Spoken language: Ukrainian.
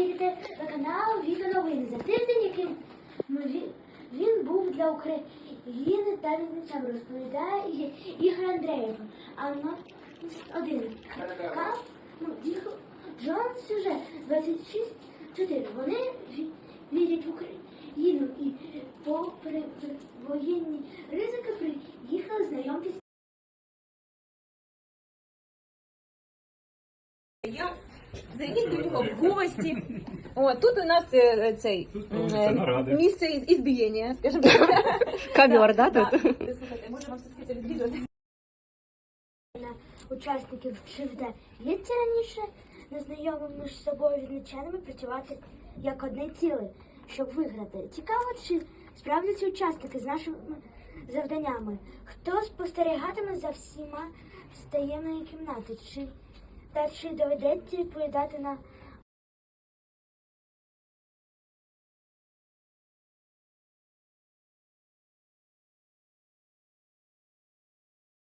Приїдете на канал Віка Новини. За тиждень, яким він був для України та Вінничем, розповідає Ігор Андреєв. А на один ну, Джон сюжет 26-4. Вони вірять в Україну і попри воєнні ризики приїхали знайомтесь. Я зайдіть до нього в гості. О, тут у нас е, е, цей е, наради. місце із ізбієння, скажімо так. Ковер, да, Да. тут? Слухайте, може вам все-таки це відрізати? учасників чи вдається раніше незнайомим між собою відміченими працювати як одне ціле, щоб виграти. Цікаво, чи справляться учасники з нашими завданнями. Хто спостерігатиме за всіма з таємної кімнати? Чи та чи доведеться відповідати на